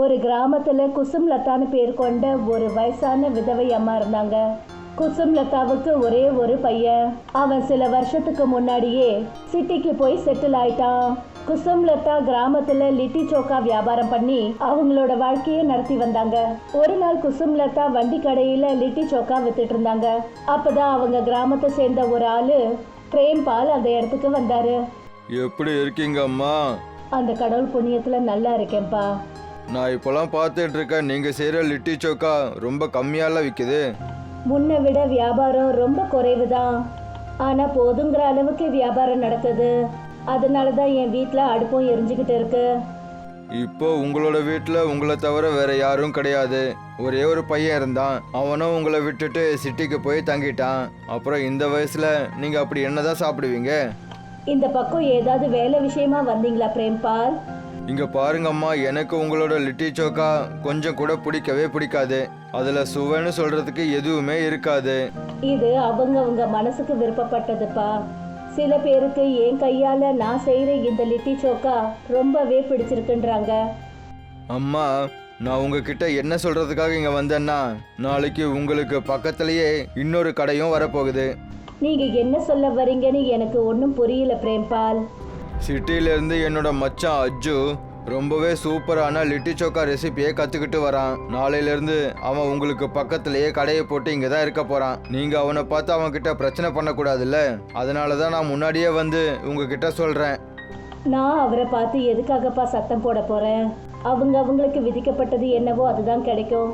ஒரு கிராமத்துல குசும் லதான்னு பேர் கொண்ட ஒரு வயசான விதவை அம்மா இருந்தாங்க. குசும் லதாவுக்கு ஒரே ஒரு பையன். அவன் சில வருஷத்துக்கு முன்னாடியே சிட்டிக்கு போய் செட்டில் ஆயிட்டான். குசும் லதா கிராமத்துல லிட்டி சோக்கா வியாபாரம் பண்ணி அவங்களோட வாழ்க்கையை நடத்தி வந்தாங்க. ஒரு நாள் குசும் லதா வண்டி கடையில லிட்டி சோக்கா வித்துட்டு இருந்தாங்க. அப்பதான் அவங்க கிராமத்தை சேர்ந்த ஒரு ஆளு பிரேம்பால் அந்த இடத்துக்கு வந்தாரு. எப்படி இருக்கீங்க அம்மா? அந்த கடவுள் புண்ணியத்துல நல்லா இருக்கேன்ப்பா. நான் இப்போலாம் பார்த்துட்டு இருக்கேன் நீங்கள் செய்கிற லிட்டி சோக்கா ரொம்ப கம்மியாலாம் விற்குது முன்னை விட வியாபாரம் ரொம்ப குறைவுதான். ஆனா போதுங்கிற அளவுக்கு வியாபாரம் நடக்குது. அதனால தான் என் வீட்டில் அடுப்பும் எரிஞ்சுக்கிட்டு இருக்கு. இப்போ உங்களோட வீட்டில் உங்களை தவிர வேற யாரும் கிடையாது. ஒரே ஒரு பையன் இருந்தான். அவனும் உங்களை விட்டுட்டு சிட்டிக்கு போய் தங்கிட்டான். அப்புறம் இந்த வயசில் நீங்கள் அப்படி என்னதான் சாப்பிடுவீங்க? இந்த பக்கம் ஏதாவது வேலை விஷயமா வந்தீங்களா பிரேம்பால்? இங்க பாருங்கம்மா எனக்கு உங்களோட லிட்டி சோக்கா கொஞ்சம் கூட பிடிக்கவே பிடிக்காது. அதுல சுவைன்னு சொல்றதுக்கு எதுவுமே இருக்காது. இது அவங்கவங்க மனசுக்கு விருப்பப்பட்டதுப்பா. சில பேருக்கு என் கையால நான் செய்யற இந்த லிட்டி சோக்கா ரொம்பவே பிடிச்சிருக்குன்றாங்க. அம்மா நான் உங்ககிட்ட என்ன சொல்றதுக்காக இங்க வந்தேன்னா நாளைக்கு உங்களுக்கு பக்கத்துலயே இன்னொரு கடையும் வரப்போகுது. நீங்க என்ன சொல்ல வரீங்கன்னு எனக்கு ஒன்றும் புரியல பிரேம்பால். சிட்டியிலேருந்து என்னோட மச்சான் அஜ்ஜு ரொம்பவே சூப்பரான லிட்டி சோக்கா ரெசிபியை கற்றுக்கிட்டு வரான். நாளையிலேருந்து அவன் உங்களுக்கு பக்கத்துலேயே கடையை போட்டு இங்கே தான் இருக்க போகிறான் நீங்கள் அவனை பார்த்து அவன்கிட்ட பிரச்சனை பண்ணக்கூடாதுல்ல? அதனால தான் நான் முன்னாடியே வந்து உங்ககிட்ட சொல்கிறேன் நான் அவரை பார்த்து எதுக்காகப்பா சத்தம் போட போகிறேன் அவங்க அவங்களுக்கு விதிக்கப்பட்டது என்னவோ அதுதான் கிடைக்கும்.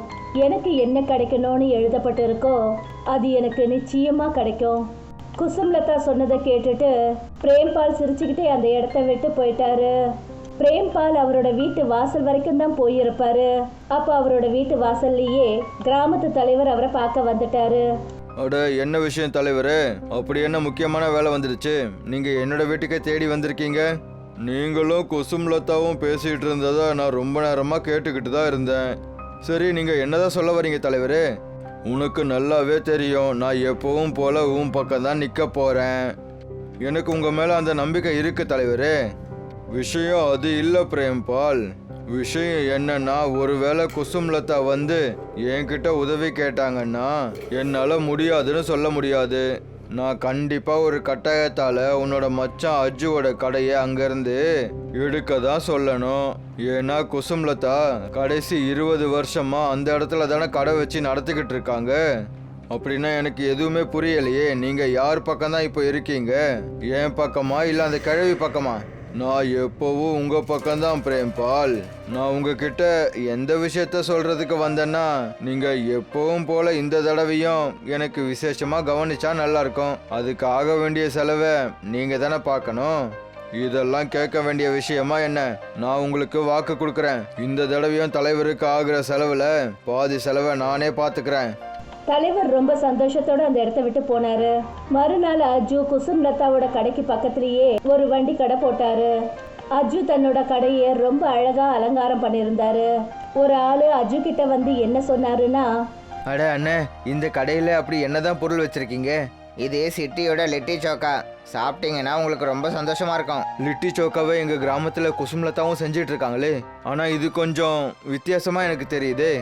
எனக்கு என்ன கிடைக்கணும்னு எழுதப்பட்டு இருக்கோ அது எனக்கு நிச்சயமாக கிடைக்கும். குசும்லதா சொன்னதை கேட்டுட்டு பிரேம்பால் சிரிச்சுக்கிட்டே அந்த இடத்த விட்டு போயிட்டாரு. பிரேம்பால் அவரோட வீட்டு வாசல் வரைக்கும் தான் போயிருப்பாரு. அப்போ அவரோட வீட்டு வாசல்லையே கிராமத்து தலைவர் அவரை பார்க்க வந்துட்டாரு. அட என்ன விஷயம் தலைவரே? அப்படி என்ன முக்கியமான வேலை வந்துடுச்சு? நீங்க என்னோட வீட்டுக்கே தேடி வந்திருக்கீங்க? நீங்களும் குசும்லதாவும் பேசிட்டு இருந்ததை நான் ரொம்ப நேரமா கேட்டுக்கிட்டு தான் இருந்தேன். சரி நீங்க என்னதான் சொல்ல வரீங்க தலைவரே? உனக்கு நல்லாவே தெரியும். நான் எப்பவும் போல உன் பக்கம் தான் நிற்க போகிறேன் எனக்கு உங்கள் மேலே அந்த நம்பிக்கை இருக்கு தலைவரே. விஷயம் அது இல்லை பிரேம்பால். விஷயம் என்னன்னா ஒருவேளை குசும்லதா வந்து என்கிட்ட உதவி கேட்டாங்கன்னா என்னால் முடியாதுன்னு சொல்ல முடியாது. நான் கண்டிப்பாக ஒரு கட்டாயத்தால் உன்னோட மச்சான் அஜுவோட கடையை அங்கேருந்து எடுக்க தான் சொல்லணும். ஏன்னா குசும்லதா கடைசி இருபது வருஷமாக அந்த இடத்துல தானே கடை வச்சு நடத்திக்கிட்டு இருக்காங்க. அப்படின்னா எனக்கு எதுவுமே புரியலையே. நீங்கள் யார் பக்கம் தான் இப்போ இருக்கீங்க? என் பக்கமா இல்லை அந்த கிழவி பக்கமா? நான் எப்போவும் உங்கள் பக்கம்தான் பிரேம்பால் நான் உங்ககிட்ட எந்த விஷயத்த சொல்கிறதுக்கு வந்தேன்னா நீங்கள் எப்பவும் போல இந்த தடவையும் எனக்கு விசேஷமாக கவனிச்சா நல்லாயிருக்கும் அதுக்கு ஆக வேண்டிய செலவை நீங்கள் தானே பார்க்கணும்? இதெல்லாம் கேட்க வேண்டிய விஷயமா என்ன? நான் உங்களுக்கு வாக்கு கொடுக்குறேன். இந்த தடவையும் தலைவருக்கு ஆகிற செலவில் பாதி செலவை நானே பார்த்துக்கிறேன். தலைவர் ரொம்ப சந்தோஷத்தோட அந்த இடத்த விட்டு போனாரு. மறுநாள் அஜு குசும் லதாவோட கடைக்கு பக்கத்துலயே ஒரு வண்டி கடை போட்டாரு. அஜு தன்னோட கடையை ரொம்ப அழகா அலங்காரம் பண்ணியிருந்தாரு. ஒரு ஆளு அஜு கிட்ட வந்து என்ன சொன்னாருன்னா அட அண்ணே இந்த கடையில் அப்படி என்னதான் பொருள் வச்சிருக்கீங்க? இது சிட்டியோட லிட்டி சோக்கா. சாப்பிட்டீங்கன்னா உங்களுக்கு ரொம்ப சந்தோஷமா இருக்கும். லிட்டி சோக்காவை எங்க கிராமத்துல குசும்லதாவும் செஞ்சிட்டு இருக்காங்களே. ஆனா இது கொஞ்சம் வித்தியாசமா எனக்கு தெரியுதே.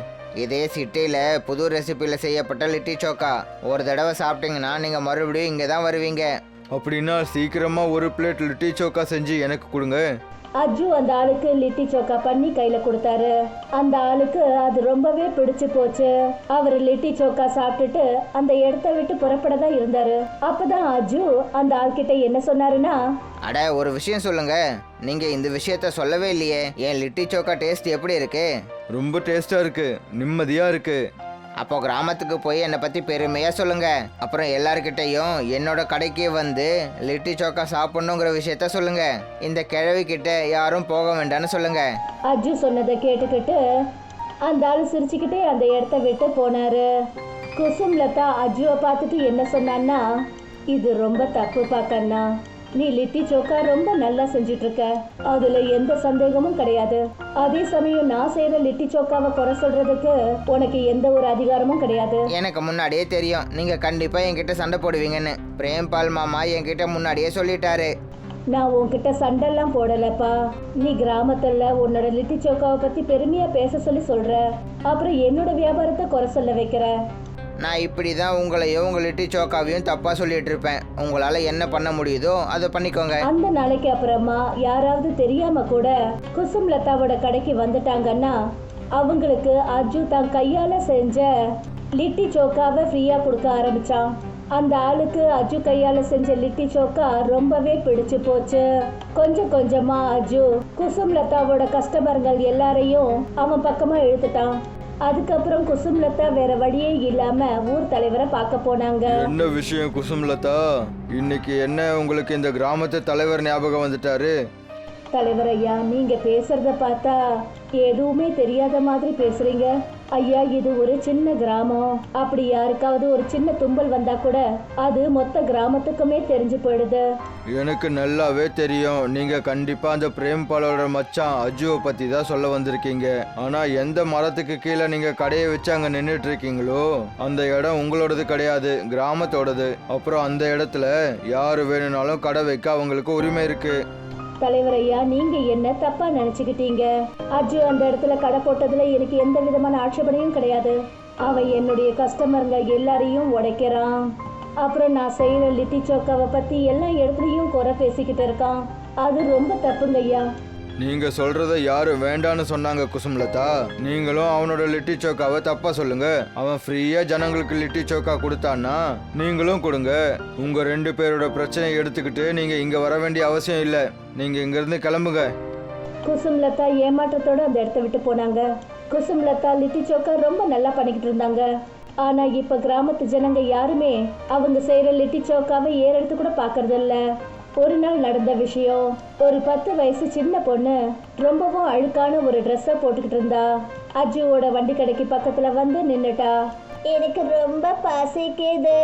இதே சிட்டியில் புது ரெசிபியில் செய்யப்பட்ட லிட்டி சோக்கா. ஒரு தடவை சாப்பிட்டீங்கன்னா நீங்கள் மறுபடியும் இங்கே தான் வருவீங்க. அப்படின்னா சீக்கிரமாக ஒரு பிளேட் லிட்டி சோக்கா செஞ்சு எனக்கு கொடுங்க. அஜு அந்த ஆளுக்கு லிட்டி சோக்கா பண்ணி கையில கொடுத்தாரு. அந்த ஆளுக்கு அது ரொம்பவே பிடிச்சு போச்சு. அவர் லிட்டி சோக்கா சாப்பிட்டுட்டு அந்த இடத்த விட்டு புறப்பட தான் இருந்தாரு. அப்பதான் அஜு அந்த ஆள்கிட்ட என்ன சொன்னாருன்னா அட ஒரு விஷயம் சொல்லுங்க. நீங்கள் இந்த விஷயத்த சொல்லவே இல்லையே. என் லிட்டி சோக்கா டேஸ்ட் எப்படி இருக்கு? ரொம்ப டேஸ்டா இருக்கு. நிம்மதியா இருக்கு. அப்போ கிராமத்துக்கு போய் என்னை பற்றி பெருமையாக சொல்லுங்க. அப்புறம் எல்லார்கிட்டையும் என்னோட கடைக்கு வந்து லிட்டி சோக்கா சாப்பிடணுங்கிற விஷயத்த சொல்லுங்க. இந்த கிழவி கிட்ட யாரும் போக வேண்டாம்னு சொல்லுங்க. அஜு சொன்னதை கேட்டுக்கிட்டு அந்த ஆள் சிரிச்சுக்கிட்டே அந்த இடத்த விட்டு போனாரு. குசும் லதா அஜுவை பார்த்துட்டு என்ன சொன்னான்னா இது ரொம்ப தப்பு பார்க்கண்ணா நீ லிட்டி சோக்கா ரொம்ப நல்லா செஞ்சுட்டு இருக்க அதுல எந்த சந்தேகமும் கிடையாது. அதே சமயம் நான் செய்யற லிட்டி சோக்காவை குறை சொல்றதுக்கு உனக்கு எந்த ஒரு அதிகாரமும் கிடையாது. எனக்கு முன்னாடியே தெரியும். நீங்கள் கண்டிப்பாக என்கிட்ட சண்டை போடுவீங்கன்னு. பிரேம்பால் மாமா என்கிட்ட முன்னாடியே சொல்லிட்டாரு. நான் உன்கிட்ட சண்டைலாம் போடலப்பா. நீ கிராமத்துல உன்னோட லிட்டி சோக்காவை பத்தி பெருமையா பேச சொல்லி சொல்ற. அப்புறம் என்னோட வியாபாரத்தை குறை சொல்ல வைக்கிற. நான் இப்படி தான் உங்களையும் உங்கள் லிட்டி சோக்காவையும் தப்பாக சொல்லிட்டு இருப்பேன் உங்களால் என்ன பண்ண முடியுதோ அதை பண்ணிக்கோங்க. அந்த நாளைக்கு அப்புறமா யாராவது தெரியாம கூட குசும் லதாவோட கடைக்கு வந்துட்டாங்கன்னா அவங்களுக்கு அஜு தான் கையால செஞ்ச லிட்டி சோக்காவை ஃப்ரீயா கொடுக்க ஆரம்பிச்சான். அந்த ஆளுக்கு அஜு கையால செஞ்ச லிட்டி சோக்கா ரொம்பவே பிடிச்சு போச்சு. கொஞ்சம் கொஞ்சமா அஜு குசும் லதாவோட கஸ்டமர்கள் எல்லாரையும் அவன் பக்கமா இழுத்துட்டான். அதுக்கப்புறம் குசும் லதா வேற வழியே இல்லாம ஊர் தலைவரை பார்க்க போனாங்க. என்ன விஷயம் குசும்லதா இன்னைக்கு என்ன உங்களுக்கு இந்த கிராமத்து தலைவர் ஞாபகம் வந்துட்டாரு? தலைவர் ஐயா நீங்க பேசுறத பார்த்தா எதுவுமே தெரியாத மாதிரி பேசுறீங்க. ஐயா இது ஒரு சின்ன கிராமம். அப்படி யாருக்காவது ஒரு சின்ன தும்பல் வந்தா கூட அது மொத்த கிராமத்துக்குமே தெரிஞ்சு போயிடுது. எனக்கு நல்லாவே தெரியும். நீங்க கண்டிப்பா அந்த பிரேம்பாலோட மச்சான் அஜுவை பத்தி தான் சொல்ல வந்திருக்கீங்க. ஆனா எந்த மரத்துக்கு கீழே நீங்க கடையை வச்சு அங்க நின்றுட்டு இருக்கீங்களோ அந்த இடம் உங்களோடது கிடையாது கிராமத்தோடது. அப்புறம் அந்த இடத்துல யாரு வேணும்னாலும் கடை வைக்க அவங்களுக்கு உரிமை இருக்கு. தலைவர் ஐயா நீங்க என்ன தப்பா நினைச்சுக்கிட்டீங்க? அஜு அந்த இடத்துல கடை போட்டதுல எனக்கு எந்த விதமான ஆட்சேபனையும் கிடையாது. அவன் என்னுடைய கஸ்டமருங்க எல்லாரையும் உடைக்கிறான். அப்புறம் நான் செய்யற லிட்டி சோக்காவை பத்தி எல்லா இடத்துலயும் குறை பேசிக்கிட்டு இருக்கான். அது ரொம்ப தப்புங்க ஐயா. நீங்க சொல்றத யாரு வேண்டான்னு சொன்னாங்க குசும்லதா? நீங்களும் அவனோட லிட்டி சோக்காவை தப்பா சொல்லுங்க. அவன் ஃப்ரீயா ஜனங்களுக்கு லிட்டி சோக்கா கொடுத்தான்னா நீங்களும் கொடுங்க. உங்க ரெண்டு பேரோட பிரச்சனையை எடுத்துக்கிட்டு நீங்க இங்க வர வேண்டிய அவசியம் இல்லை. நீங்க இங்க இருந்து கிளம்புங்க. குசும்லதா ஏமாற்றத்தோட அந்த இடத்த விட்டு போனாங்க. குசும்லதா லிட்டி சோக்கா ரொம்ப நல்லா பண்ணிக்கிட்டு இருந்தாங்க. ஆனா இப்ப கிராமத்து ஜனங்க யாருமே அவங்க செய்யற லிட்டி சோக்காவை ஏறெடுத்து கூட பாக்குறது இல்ல ஒரு நாள் நடந்த விஷயம். ஒரு பத்து வயசு சின்ன பொண்ணு ரொம்பவும் அழுக்கான ஒரு ட்ரெஸ்ஸை போட்டுக்கிட்டு இருந்தா. அஜுவோட வண்டி கடைக்கு பக்கத்துல வந்து நின்னுட்டா. எனக்கு ரொம்ப பசிக்குது.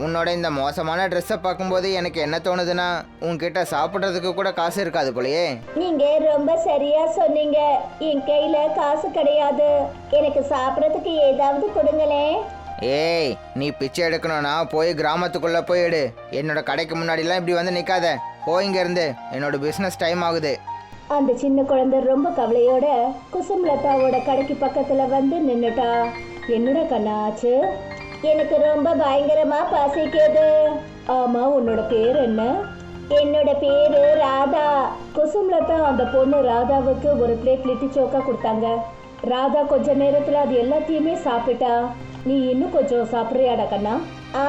உன்னோட இந்த மோசமான ட்ரெஸ்ஸை பார்க்கும்போது எனக்கு என்ன தோணுதுன்னா உன்கிட்ட சாப்பிட்றதுக்கு கூட காசு இருக்காது போலயே. நீங்க ரொம்ப சரியா சொன்னீங்க. என் கையில காசு கிடையாது. எனக்கு சாப்பிடறதுக்கு ஏதாவது கொடுங்களேன். ஏய் நீ பிச்சை எடுக்கணும்னா போய் கிராமத்துக்குள்ளே போய் எடு. என்னோட கடைக்கு முன்னாடிலாம் இப்படி வந்து நிற்காத போய் இங்கேருந்து. என்னோட பிஸ்னஸ் டைம் ஆகுது. அந்த சின்ன குழந்தை ரொம்ப கவலையோட குசும் லதாவோட கடைக்கு பக்கத்துல வந்து நின்னுட்டா. என்னோட கண்ணாச்சு? எனக்கு ரொம்ப பயங்கரமா பசிக்குது. ஆமா உன்னோட பேர் என்ன? என்னோட பேரு ராதா. குசும்லதா அந்த பொண்ணு ராதாவுக்கு ஒரு பிளேட் லிட்டி சோக்கா கொடுத்தாங்க. ராதா கொஞ்ச நேரத்துல அது எல்லாத்தையுமே சாப்பிட்டா. நீ இன்னும் கொஞ்சம் சாப்பிட்றியாடா கண்ணா? ஆ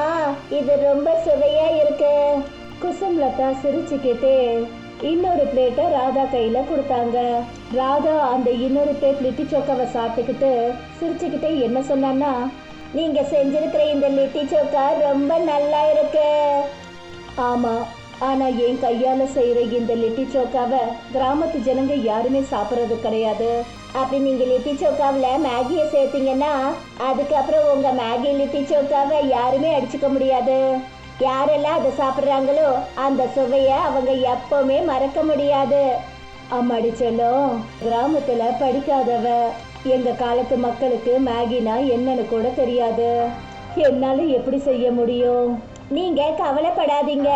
இது ரொம்ப சுவையா இருக்கு. குசும் லதா சிரிச்சுக்கிட்டே இன்னொரு பிளேட்டை ராதா கையில கொடுத்தாங்க. ராதா அந்த இன்னொரு பிளேட் லிட்டி சோக்காவை சாப்பிட்டுக்கிட்டு சிரிச்சுக்கிட்டே என்ன சொன்னான்னா நீங்க செஞ்சிருக்கிற இந்த லிட்டி சோக்கா ரொம்ப நல்லா இருக்கு. ஆமா ஆனா என் கையால செய்யற இந்த லிட்டி சோக்காவை கிராமத்து ஜனங்க யாருமே சாப்பிட்றது கிடையாது. அப்படி நீங்க லிட்டி சோக்காவில் மேகியை சேர்த்தீங்கன்னா அதுக்கப்புறம் உங்க மேகி லிட்டி சோக்காவை யாருமே அடிச்சுக்க முடியாது. யாரெல்லாம் அதை சாப்பிட்றாங்களோ அந்த சுவையை அவங்க எப்பவுமே மறக்க முடியாது. அம்மாடி சொல்லும் கிராமத்துல படிக்காதவ எங்க காலத்து மக்களுக்கு மேகினா என்னன்னு கூட தெரியாது. என்னால எப்படி செய்ய முடியும்? நீங்க கவலைப்படாதீங்க.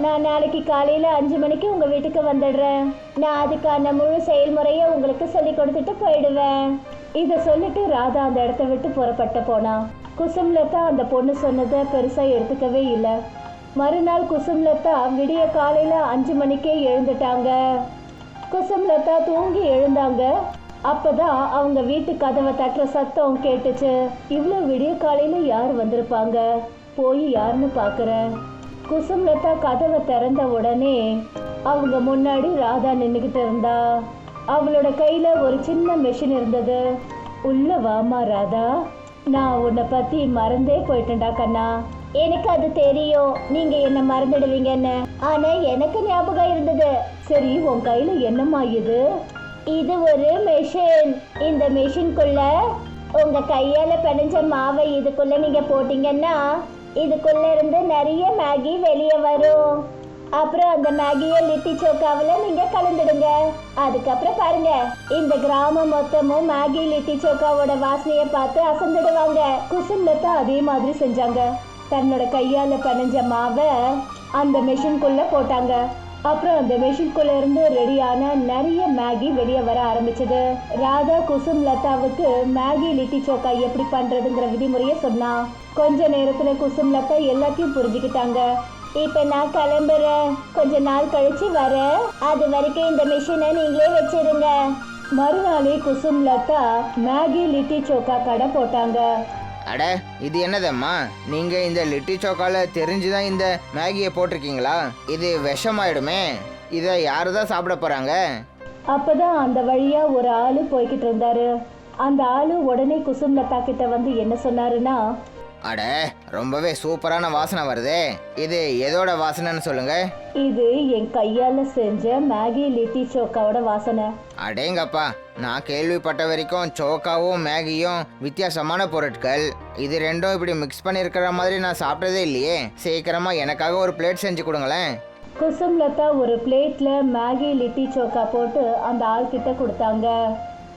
நான் நாளைக்கு காலையில அஞ்சு மணிக்கு உங்க வீட்டுக்கு வந்துடுறேன். நான் அதுக்கான முழு செயல்முறையை உங்களுக்கு சொல்லி கொடுத்துட்டு போயிடுவேன். இத சொல்லிட்டு ராதா அந்த இடத்த விட்டு புறப்பட்டு போனா. குசும்லதா அந்த பொண்ணு சொன்னதை பெருசா எடுத்துக்கவே இல்லை. மறுநாள் குசும்லதா விடிய காலையில அஞ்சு மணிக்கே எழுந்துட்டாங்க. குசும்லதா தூங்கி எழுந்தாங்க. அப்பதான் அவங்க வீட்டு கதவை தட்டுற சத்தம் கேட்டுச்சு. இவ்வளோ விடிய காலையில யார் வந்திருப்பாங்க? போய் யாருன்னு பார்க்குறேன் குசும்லதா கதவை திறந்த உடனே அவங்க முன்னாடி ராதா நின்றுக்கிட்டு இருந்தா. அவளோட கையில் ஒரு சின்ன மெஷின் இருந்தது. உள்ள வாமா ராதா. நான் உன்னை பற்றி மறந்தே போயிட்டேன்டா கண்ணா. எனக்கு அது தெரியும். நீங்க என்ன மறந்துடுவீங்கன்னு. ஆனா எனக்கு ஞாபகம் இருந்தது. சரி உன் கையில என்னம்மா இது? இது ஒரு மெஷின் இந்த மெஷின்குள்ள உங்க கையால பிணைஞ்ச மாவை இதுக்குள்ள நீங்க போட்டீங்கன்னா இதுக்குள்ள இருந்து நிறைய மேகி வெளியே வரும். அப்புறம் அந்த மேகியை லிட்டி சோக்காவில் நீங்க கலந்துடுங்க. அதுக்கப்புறம் பாருங்க இந்த கிராமம் மொத்தமும் மேகி லிட்டி சோக்காவோட வாசனையை பார்த்து அசந்துடுவாங்க. குசும்லத்தா அதே மாதிரி செஞ்சாங்க. தன்னோட கையால பிணைஞ்ச மாவை அந்த மெஷின்குள்ள போட்டாங்க. அப்புறம் அந்த மெஷின்குள்ள இருந்து ரெடியான நிறைய மேகி வெளியே வர ஆரம்பிச்சது. ராதா குசும் லதாவுக்கு மேகி லிட்டி சோக்கா எப்படி பண்றதுங்கிற விதிமுறைய சொன்னா. கொஞ்ச நேரத்துல குசும் லதா எல்லாத்தையும் புரிஞ்சுக்கிட்டாங்க. இப்ப நான் கிளம்புறேன். கொஞ்ச நாள் கழிச்சு வரேன். அது வரைக்கும் இந்த மிஷினை நீங்களே வச்சிருங்க. மறுநாளே குசும் லதா மேகி லிட்டி சோக்கா கடை போட்டாங்க. அட இது என்னதம்மா? நீங்க இந்த லிட்டி சோக்கால தெரிஞ்சுதான் இந்த மேகியை போட்டிருக்கீங்களா? இது விஷமாயிடுமே. இதை யாரு தான் சாப்பிட போறாங்க? அப்பதான் அந்த வழியா ஒரு ஆளு போய்கிட்டு இருந்தாரு. அந்த ஆளு உடனே குசும் லதா கிட்ட வந்து என்ன சொன்னாருன்னா அட ரொம்பவே சூப்பரான வாசனை வருதே. இது எதோட வாசனைன்னு சொல்லுங்க. இது என் கையால செஞ்ச மேகி லிட்டி சோக்காவோட வாசனை. அடேங்கப்பா நான் கேள்விப்பட்ட வரைக்கும் சோக்காவும் மேகியும் வித்தியாசமான பொருட்கள். இது ரெண்டும் இப்படி மிக்ஸ் பண்ணியிருக்கிற மாதிரி நான் சாப்பிட்டதே இல்லையே. சீக்கிரமா எனக்காக ஒரு பிளேட் செஞ்சு கொடுங்களேன். குசும் லதா ஒரு பிளேட்ல மேகி லிட்டி சோக்கா போட்டு அந்த ஆள் கிட்ட கொடுத்தாங்க.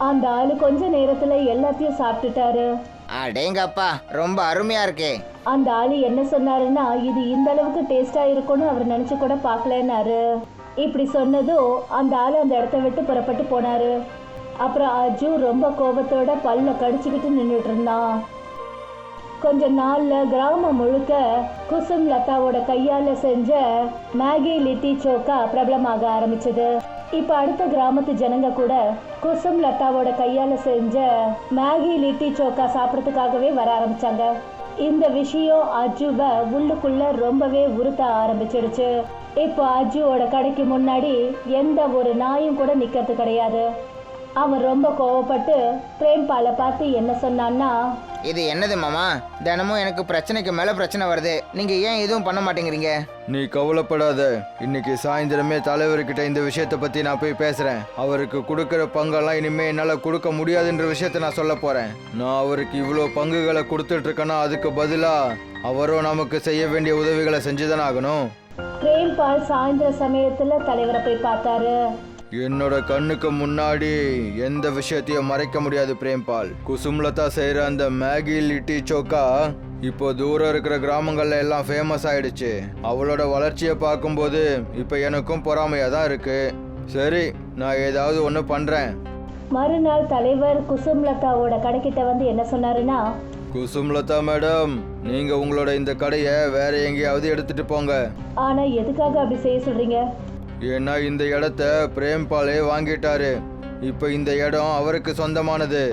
அந்த ஆளு கொஞ்ச நேரத்துல எல்லாத்தையும் சாப்பிட்டுட்டாரு. அடேங்கப்பா ரொம்ப அருமையா இருக்கே. அந்த ஆளு என்ன சொன்னாருன்னா இது இந்த அளவுக்கு டேஸ்டா இருக்கும்னு அவர் நினைச்சு கூட பார்க்கலன்னாரு. இப்படி சொன்னதும் அந்த ஆளு அந்த இடத்த விட்டு புறப்பட்டு போனாரு. அப்புறம் அஜு ரொம்ப கோபத்தோட பல்ல கடிச்சுக்கிட்டு நின்றுட்டு இருந்தான் கொஞ்ச நாள்ல கிராமம் முழுக்க குசும் லதாவோட கையால செஞ்ச மேகி லிட்டி சோக்கா பிரபலமாக ஆரம்பிச்சது. இப்ப அடுத்த கிராமத்து ஜனங்க கூட குசும் லதாவோட கையால செஞ்ச மேகி லிட்டி சோக்கா சாப்பிட்றதுக்காகவே வர ஆரம்பிச்சாங்க. இந்த விஷயம் அஜுவை உள்ளுக்குள்ள ரொம்பவே உறுத்த ஆரம்பிச்சிடுச்சு. இப்போ அஜுவோட கடைக்கு முன்னாடி எந்த ஒரு நாயும் கூட நிக்கிறது கிடையாது. அவன் ரொம்ப கோவப்பட்டு பிரேம்பாலை பார்த்து என்ன சொன்னான்னா இது என்னது மாமா? தினமும் எனக்கு பிரச்சனைக்கு மேல பிரச்சனை வருது. நீங்க ஏன் எதுவும் பண்ண மாட்டேங்கிறீங்க? நீ கவலைப்படாத. இன்னைக்கு சாயந்தரமே தலைவர்கிட்ட இந்த விஷயத்தை பத்தி நான் போய் பேசுறேன். அவருக்கு கொடுக்கிற பங்கெல்லாம் இனிமே என்னால கொடுக்க முடியாதுன்ற விஷயத்த நான் சொல்ல போறேன். நான் அவருக்கு இவ்வளோ பங்குகளை கொடுத்துட்டு இருக்கேன்னா அதுக்கு பதிலா அவரும் நமக்கு செய்ய வேண்டிய உதவிகளை செஞ்சுதானே ஆகணும். பிரேம்பால் சாயந்தர சமயத்துல தலைவரை போய் பார்த்தாரு. என்னோட கண்ணுக்கு முன்னாடி எந்த விஷயத்தையும் மறைக்க முடியாது பிரேம்பால். குசும்லதா செய்யற அந்த மேகி லிட்டி சோக்கா இப்போ தூரம் இருக்கிற கிராமங்கள்ல எல்லாம் ஃபேமஸ் ஆயிடுச்சு. அவளோட வளர்ச்சியை பார்க்கும்போது இப்போ எனக்கும் பொறாமையா தான் இருக்கு. சரி நான் ஏதாவது ஒன்று பண்றேன். மறுநாள் தலைவர் குசும்லதாவோட கடைக்கிட்ட வந்து என்ன சொன்னாருன்னா குசும்லதா மேடம் நீங்க உங்களோட இந்த கடையை வேற எங்கேயாவது எடுத்துட்டு போங்க. ஆனா எதுக்காக அப்படி செய்ய சொல்றீங்க? ஏன்னா இந்த இடத்த பிரேம்பாலே வாங்கிட்டாரு. இப்போ இந்த இடம் அவருக்கு சொந்தமானது.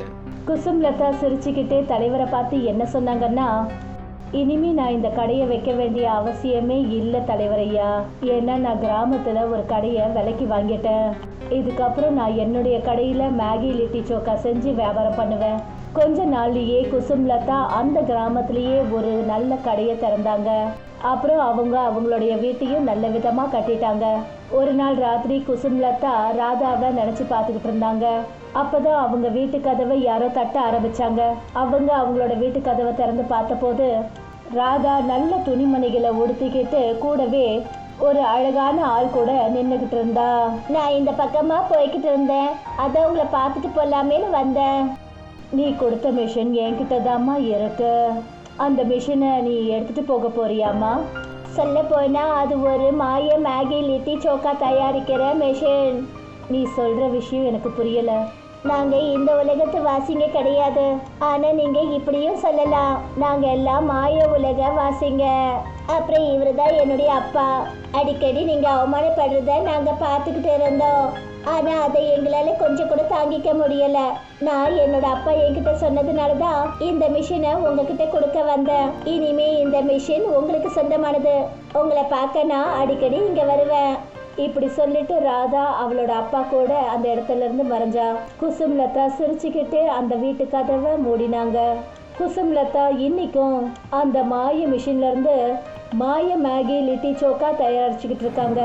குசும் லதா சிரிச்சுக்கிட்டே தலைவரை பார்த்து என்ன சொன்னாங்கன்னா இனிமே நான் இந்த கடையை வைக்க வேண்டிய அவசியமே இல்லை தலைவரையா. ஏன்னா நான் கிராமத்துல ஒரு கடையை விலைக்கு வாங்கிட்டேன். இதுக்கப்புறம் நான் என்னுடைய கடையில மேகி லிட்டி சோக்கா செஞ்சு வியாபாரம் பண்ணுவேன். கொஞ்ச நாள்லயே குசும்லதா அந்த கிராமத்திலேயே ஒரு நல்ல கடையை திறந்தாங்க. அப்புறம் அவங்க அவங்களுடைய வீட்டையும் நல்ல விதமா கட்டிட்டாங்க. ஒரு நாள் ராத்திரி குசும்லதா ராதாவை நினைச்சு பார்த்துக்கிட்டு இருந்தாங்க. அப்பதான் அவங்க வீட்டு கதவை யாரோ தட்ட ஆரம்பிச்சாங்க. அவங்க அவங்களோட வீட்டு கதவை திறந்து பார்த்தபோது ராதா நல்ல துணிமணிகளை உடுத்திக்கிட்டு கூடவே ஒரு அழகான ஆள் கூட நின்றுகிட்டு இருந்தா. நான் இந்த பக்கமா போய்கிட்டு இருந்தேன். அதான் உங்களை பார்த்துட்டு போலாமேன்னு வந்தேன். நீ கொடுத்த மிஷின் என்கிட்ட தாம்மா இருக்கு. அந்த மிஷினை நீ எடுத்துட்டு போக போறியாமா சொல்ல போனா அது ஒரு மாய மேகி லிட்டி சோக்கா தயாரிக்கிற மிஷின் நீ சொல்ற விஷயம் எனக்கு புரியல. நாங்க இந்த உலகத்து வாசிங்க கிடையாது. ஆனா நீங்க இப்படியும் சொல்லலாம். நாங்க எல்லாம் மாய உலக வாசிங்க. அப்புறம் இவர் தான் என்னுடைய அப்பா. அடிக்கடி நீங்க அவமானப்படுறத நாங்க பார்த்துக்கிட்டு இருந்தோம். ஆனா அதை எங்களால கொஞ்சம் கூட தாங்கிக்க முடியல. நான் என்னோட அப்பா என்கிட்ட சொன்னதுனால தான் இந்த மிஷினை உங்ககிட்ட கொடுக்க வந்தேன். இனிமே இந்த மிஷின் உங்களுக்கு சொந்தமானது. உங்களை பார்க்க நான் அடிக்கடி இங்க வருவேன். இப்படி சொல்லிட்டு ராதா அவளோட அப்பா கூட அந்த இடத்துல இருந்து மறைஞ்சா. குசும்லதா சிரிச்சுக்கிட்டு அந்த வீட்டு கதவை மூடினாங்க. குசும்லதா இன்னைக்கும் அந்த மாய மிஷின்ல இருந்து மாய மேகி லிட்டி சோக்கா தயாரிச்சுக்கிட்டு இருக்காங்க.